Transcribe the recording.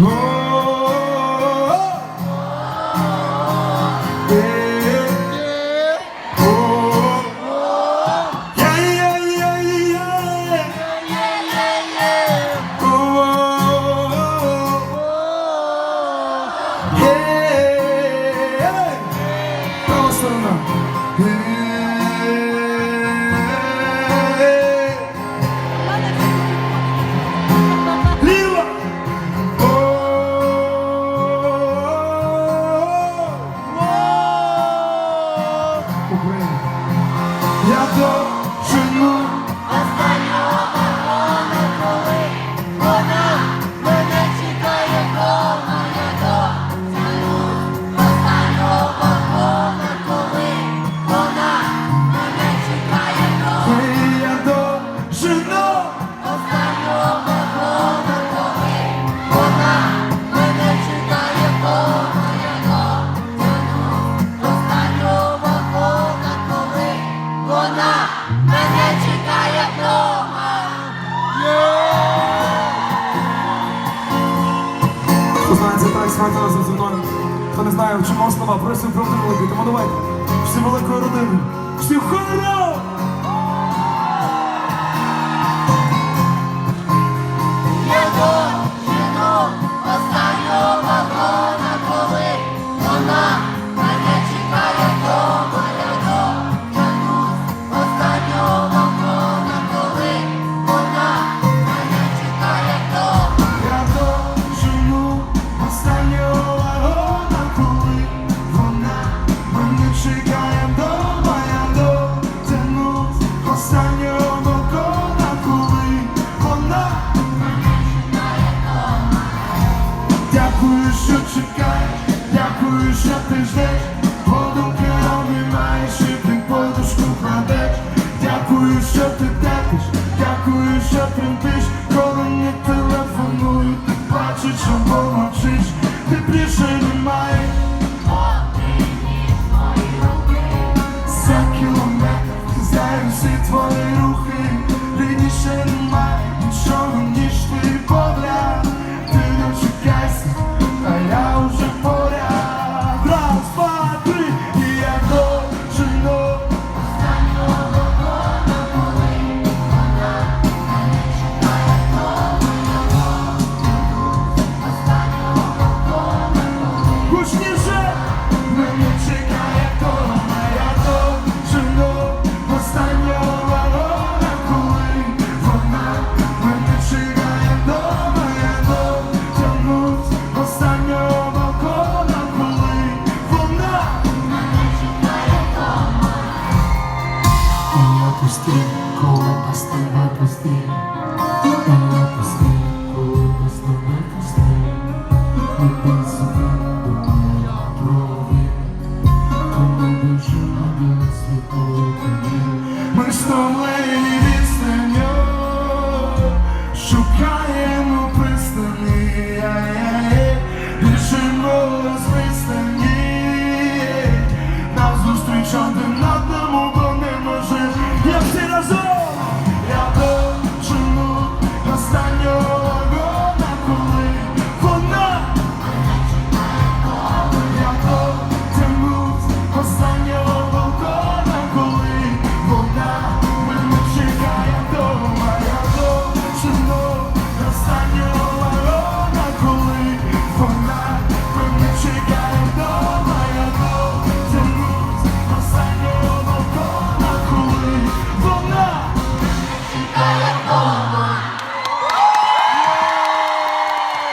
Oh. 더 трек, зі мною. Хто не знає, чому слова, просимо правдивити. Тому давайте, всі великої родини, всі хором! Дякую, що ти ждеш, подумки обіймаєш і ти подушку кладеш. Дякую, що ти терпиш, дякую, що тремтиш, коли не телефонують, ти бачиш, що помовчиш, ти більше немає. За кілометр знаю всі твої рухи, рідніше немає нічого, ніж твій погляд. Пустий, коли